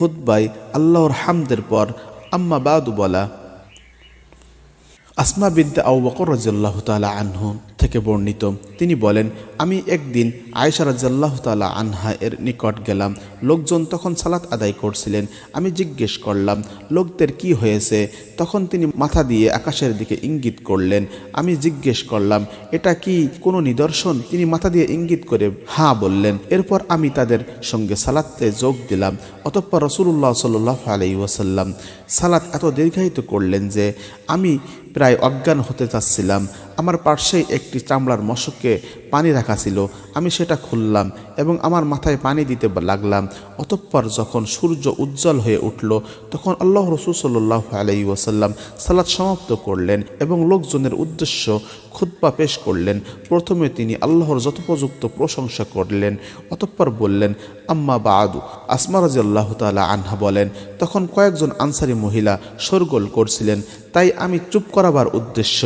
খুদ্বাই আল্লাহর হামদের পর আম্মা বাদু বলা আসমা বিদ্যা আউ বকর রাজিয়াল্লাহ তালা আনহু থেকে বর্ণিত। তিনি বলেন, আমি একদিন আয়েশা রাজিয়াল্লাহ তালা আনহা এর নিকট গেলাম। লোকজন তখন সালাত আদায় করছিলেন। আমি জিজ্ঞেস করলাম, লোকদের কি হয়েছে? তখন তিনি মাথা দিয়ে আকাশের দিকে ইঙ্গিত করলেন। আমি জিজ্ঞেস করলাম, এটা কি কোনো নিদর্শন? তিনি মাথা দিয়ে ইঙ্গিত করে হাঁ বললেন। এরপর আমি তাদের সঙ্গে সালাতে যোগ দিলাম। অতঃপর রসুল্লাহ সাল্লাহ আলাই ওয়াসাল্লাম সালাত এত দীর্ঘায়িত করলেন যে, আমি প্রায় অজ্ঞান হতে চাচ্ছিলাম। আমার পার্শ্বেই একটি চামড়ার মশককে পানি রাখা ছিল, আমি সেটা খুললাম এবং আমার মাথায় পানি দিতে লাগলাম। অতঃপর যখন সূর্য উজ্জ্বল হয়ে উঠল, তখন আল্লাহ রসুল সাল্লাহ আলাই ওয়াসাল্লাম সালাদ সমাপ্ত করলেন এবং লোকজনের উদ্দেশ্য খুদ্া পেশ করলেন। প্রথমে তিনি আল্লাহর যথোপযুক্ত প্রশংসা করলেন, অতঃপর বললেন, আম্মা বা আদু আসমা রাজি আল্লাহ তালা আনহা বলেন, তখন কয়েকজন আনসারি মহিলা শোরগোল করছিলেন, তাই আমি চুপ করাবার উদ্দেশ্য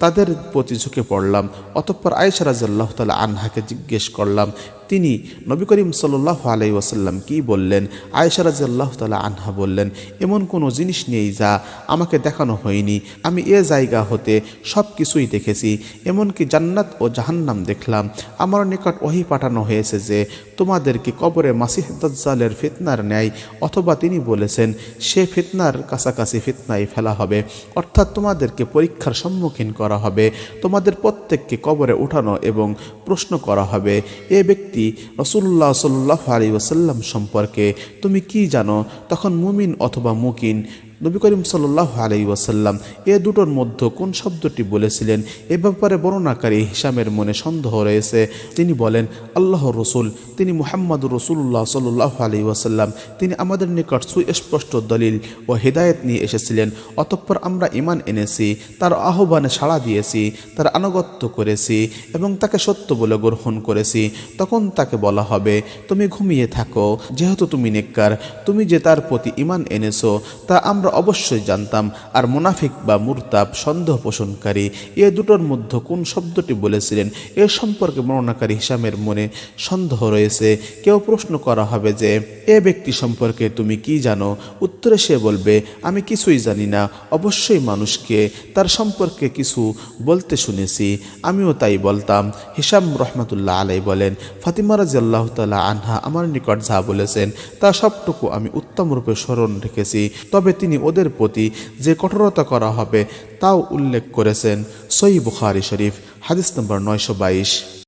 তাদের প্রতি ঝুঁকে পড়লাম। অতঃপর আয়েশা রাজাল্লাহ তালা আনহাকে জিজ্ঞেস করলাম তিনি নবী করিম সাল্লাহ আলাই ওয়াসাল্লাম কি বললেন? আয়েশা রাজাল্লাহ তালা আনহা বললেন, এমন কোনো জিনিস নেই যা আমাকে দেখানো হয়নি। আমি এ জায়গা হতে সব কিছুই দেখেছি। এমনকি জান্নাত ও জাহান্নাম দেখলাম। আমার নিকট ওহি পাঠানো হয়েছে যে, তোমাদেরকে কবরে মাসিহ দাজ্জালের ফিতনার ন্যায় অথবা তিনি বলেছেন, সে ফিতনার কাছাকাছি ফিতনায় ফেলা হবে। অর্থাৎ তোমাদেরকে পরীক্ষার সম্মুখীন করা হবে। তোমাদের প্রত্যেককে কবরে উঠানো এবং প্রশ্ন করা হবে। এ ব্যক্তি রসুল্লাহ সাল্লাহ আলী ওসাল্লাম সম্পর্কে তুমি কি জানো তখন মুমিন অথবা মুকিন নবী করিম সাল্লাহ আলাই ওয়াসাল্লাম এ দুটোর মধ্যে কোন শব্দটি বলেছিলেন? এ ব্যাপারে বর্ণনাকারী হিসামের মনে সন্দেহ রয়েছে। তিনি বলেন আল্লাহ রসুল, তিনি মুহাম্মদ রসুল্লাহ সাল্লাহ আলী ওয়াসাল্লাম, তিনি আমাদের নিকট সুস্পষ্ট দলিল ও হেদায়েত নিয়ে এসেছিলেন। অতঃপর আমরা ইমান এনেছি, তার আহ্বানে সাড়া দিয়েছি, তার আনুগত্য করেছি এবং তাকে সত্য বলে গ্রহণ করেছি। তখন তাকে বলা হবে, তুমি ঘুমিয়ে থাকো, যেহেতু তুমি নেককার, তুমি যে তার প্রতি ইমান এনেছো, তা আমরা অবশ্যই জানতাম, আর মুনাফিক বা মুরতাব সন্দেহ পোষণকারী, এ দুটোর মধ্যে কোন শব্দটি বলেছিলেন, এ সম্পর্কে বর্ণনাকারী হিসামের মনে সন্দেহ রয়েছে। কেউ প্রশ্ন করা হবে যে, এ ব্যক্তি সম্পর্কে তুমি কি জানো? উত্তরে সে বলবে, আমি কিছুই জানি না, অবশ্যই মানুষকে তার সম্পর্কে কিছু বলতে শুনেছি, আমিও তাই বলতাম। হিসাম রহমতুল্লাহ আলাই বলেন, ফাতিমা রাজি আল্লাহ তালা আনহা আমার নিকট যা বলেছেন, তা সবটুকু আমি উত্তম রূপে স্মরণ রেখেছি, তবে তিনি ওদের প্রতি যে কঠোরতা করা হবে, তাও উল্লেখ করেছেন সই বুখারি শরীফ, হাদিস নম্বর নয়শো বাইশ।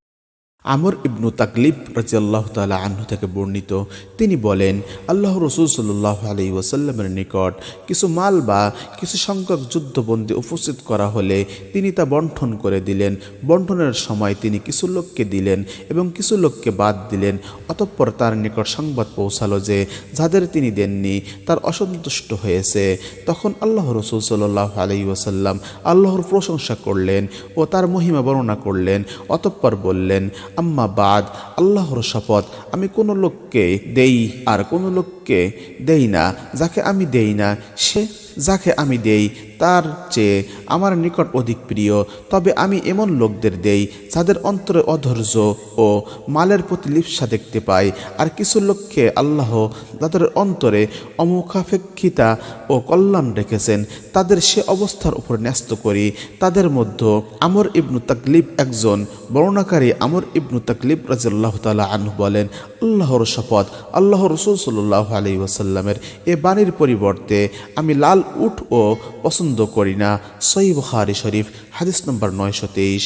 আমর ইবনু তাকলিব রাজিয়াল্লাহ তালা আহ্ন থেকে বর্ণিত, তিনি বলেন, আল্লাহ রসুল সাল্লাহ আলি ওয়াসাল্লামের নিকট কিছু মাল বা কিছু সংখ্যক যুদ্ধবন্দী উপস্থিত করা হলে তিনি তা বন্টন করে দিলেন। বন্টনের সময় তিনি কিছু লোককে দিলেন এবং কিছু লোককে বাদ দিলেন। অতঃপর তার নিকট সংবাদ পৌঁছালো যে, যাদের তিনি দেননি, তার অসন্তুষ্ট হয়েছে। তখন আল্লাহ রসুল সাল্লাহ আলি ওয়াসাল্লাম আল্লাহর প্রশংসা করলেন ও তার মহিমা বর্ণনা করলেন। অতঃপর বললেন আম্মা বাদ, আল্লাহর শপথ, আমি কোনো লোককে দেই আর কোনো লোককে দেই না, যাকে আমি দেই না, সে যাকে আমি দেই, তার চেয়ে আমার নিকট অধিক প্রিয়। তবে আমি এমন লোকদের দেই, যাদের অন্তরে অধৈর্য ও মালের প্রতি লিপসা দেখতে পাই। আর কিছু লোককে আল্লাহ তাদের অন্তরে অমুখাপেক্ষিতা ও কল্যাণ রেখেছেন, তাদের সে অবস্থার উপর ন্যস্ত করি। তাদের মধ্যে আমর ইবনু তাকলিব একজন বর্ণাকারী আমর ইবনু তাকলিব রাজিল্লাহ তালা আনহু বলেন, আল্লাহর শপথ আল্লাহ রসুল সাল্লাহ আলি ওয়াসাল্লামের এ বাণীর পরিবর্তে আমি লাল উঠ ও পছন্দ করি না। সই বুখারি শরীফ হাদিস নম্বর নয়শো তেইশ।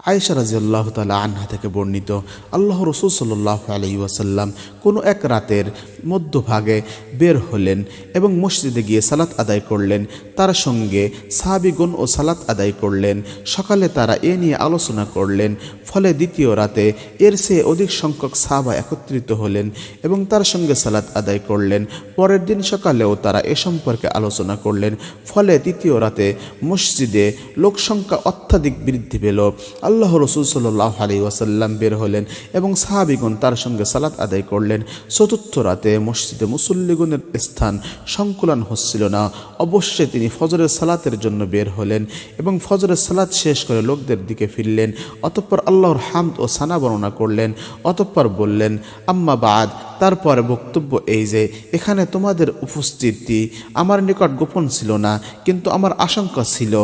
আয়েশা রাজিয়াল্লাহ তালা আনহা থেকে বর্ণিত, আল্লাহ রসুল সাল্লাহ আলাই ওয়াসাল্লাম কোনো এক রাতের মধ্যভাগে বের হলেন এবং মসজিদে গিয়ে সালাত আদায় করলেন। তার সঙ্গে সাহাবিগুন ও সালাত আদায় করলেন। সকালে তারা এ নিয়ে আলোচনা করলেন। ফলে দ্বিতীয় রাতে এর সে অধিক সংখ্যক সাহাবা একত্রিত হলেন এবং তার সঙ্গে সালাত আদায় করলেন। পরের দিন সকালেও তারা এ সম্পর্কে আলোচনা করলেন। ফলে তৃতীয় রাতে মসজিদে লোকসংখ্যা অত্যাধিক বৃদ্ধি পেল। আল্লাহ রসুল সাল্লাহ আলী ওয়াসাল্লাম বের হলেন এবং সাহাবিগুন তার সঙ্গে সালাত আদায় করলেন। চতুর্থ রাতে মসজিদে মুসল্লিগুনের স্থান সংকুলন হচ্ছিল না। অবশ্যই তিনি ফজরের সালাতের জন্য বের হলেন এবং ফজরের সালাত শেষ করে লোকদের দিকে ফিরলেন। অতঃপর আল্লাহর হামদ ও সানা বর্ণনা করলেন। অতঃপর বললেন, আম্মা বাদ তারপরে বক্তব্য এই যে, এখানে তোমাদের উপস্থিতি আমার নিকট গোপন ছিল না, কিন্তু আমার আশঙ্কা ছিল,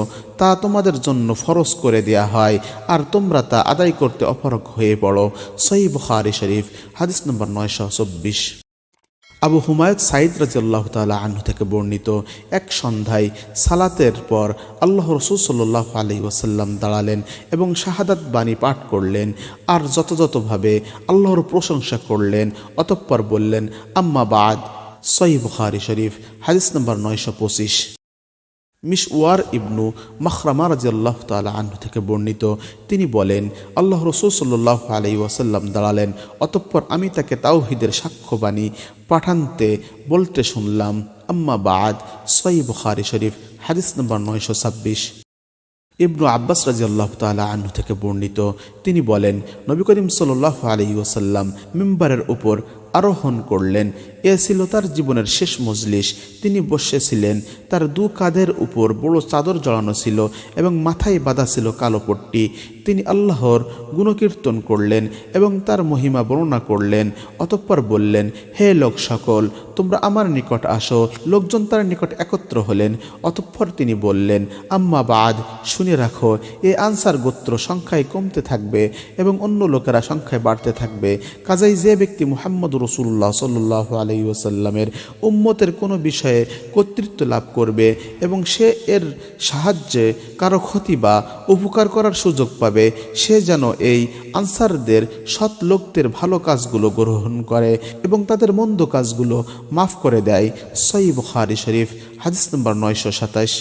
তা তোমাদের জন্য ফরজ করে দেয়া হয়, আর তোমরা তা আদায় করতে অপরক হয়ে পড়ো। সই বুখারি শরীফ, হাদিস নম্বর নয়শো চব্বিশ। আবু হুমায়ুদ সাইদ রাজিয়াল্লাহ তালা আনহু থেকে বর্ণিত এক সন্ধ্যায় সালাতের পর আল্লাহ রসুল সাল্লাহ আলি ওসাল্লাম দাঁড়ালেন এবং শাহাদাত বাণী পাঠ করলেন। আর যথাযথভাবে আল্লাহর প্রশংসা করলেন। অতঃপর বললেন আম্মাবাদ সই বুখারি শরীফ, হাদিস নম্বর নয়শো পঁচিশ। মিস ওয়ার ইবনু মখরামা রাজিয়াল্লাহ তালা আনহু থেকে বর্ণিত। তিনি বলেন, আল্লাহ রসুল সাল্লাহ আলাই ওয়াসাল্লাম দাঁড়ালেন, অতঃপর আমি তাকে তাওহিদের সাক্ষ্যবাণী পাঠানতে বলতে শুনলাম। আম্মা বাদ সই বুখারি শরীফ, হাদিস নম্বর নয়শো ছাব্বিশ। ইবনু আব্বাস রাজি আল্লাহ তালা আহ্ন থেকে বর্ণিত। তিনি বলেন, নবী করিম সাল্লাহ আলী ওসাল্লাম মেম্বারের উপর আরোহণ করলেন। এ ছিল তার জীবনের শেষ মজলিস। তিনি বসেছিলেন। তার দু কাঁধের উপর বড় চাদর জড়ানো ছিল এবং মাথায় বাঁধা ছিল কালো পট্টি। তিনি আল্লাহর গুণকীর্তন করলেন এবং তার মহিমা বর্ণনা করলেন। অতঃপর বললেন, হে লোক সকল, তোমরা আমার নিকট আসো, লোকজন তার নিকট একত্র হলেন। অতঃপর তিনি বললেন, আম্মা বাদ, শুনে রাখো, এ আনসার গোত্র সংখ্যায় কমতে থাকবে এবং অন্য লোকেরা সংখ্যায় বাড়তে থাকবে। কাজেই যে ব্যক্তি মুহাম্মদ রসুল্লাহ সাল্লাহ আলাই ওসাল্লামের উম্মতের কোনো বিষয়ে কর্তৃত্ব লাভ করবে এবং সে এর সাহায্যে কারও ক্ষতি বা উপকার করার সুযোগ পাবে সে যেন এই আনসারদের সৎ লোকদের ভালো কাজগুলো গ্রহণ করে এবং তাদের মন্দ কাজগুলো মাফ করে দেয়। সই বুখারি শরীফ, হাদিস নম্বর নয়শো সাতাশ।